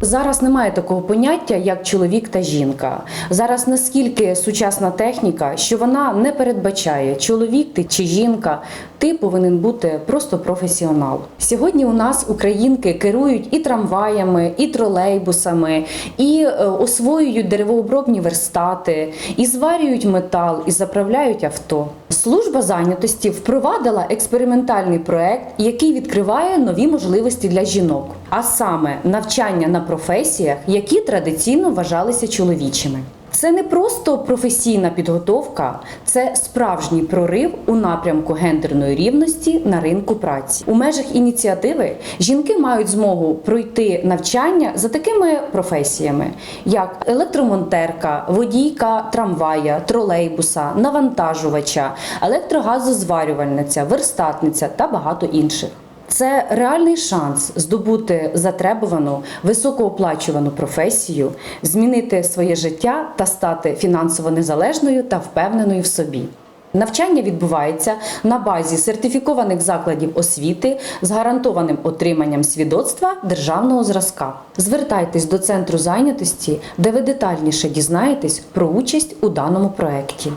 Зараз немає такого поняття, як чоловік та жінка. Зараз наскільки сучасна техніка, що вона не передбачає чоловік ти чи жінка. Ти повинен бути просто професіонал. Сьогодні у нас українки керують і трамваями, і тролейбусами, і е, освоюють деревообробні верстати, і зварюють метал, і заправляють авто. Служба зайнятості впровадила експериментальний проект, який відкриває нові можливості для жінок, а саме навчання на професіях, які традиційно вважалися чоловічими. Це не просто професійна підготовка, це справжній прорив у напрямку гендерної рівності на ринку праці. У межах ініціативи жінки мають змогу пройти навчання за такими професіями, як електромонтерка, водійка трамвая, тролейбуса, навантажувача, електрогазозварювальниця, верстатниця та багато інших. Це реальний шанс здобути затребувану високооплачувану професію, змінити своє життя та стати фінансово незалежною та впевненою в собі. Навчання відбувається на базі сертифікованих закладів освіти з гарантованим отриманням свідоцтва державного зразка. Звертайтесь до центру зайнятості, де ви детальніше дізнаєтесь про участь у даному проєкті.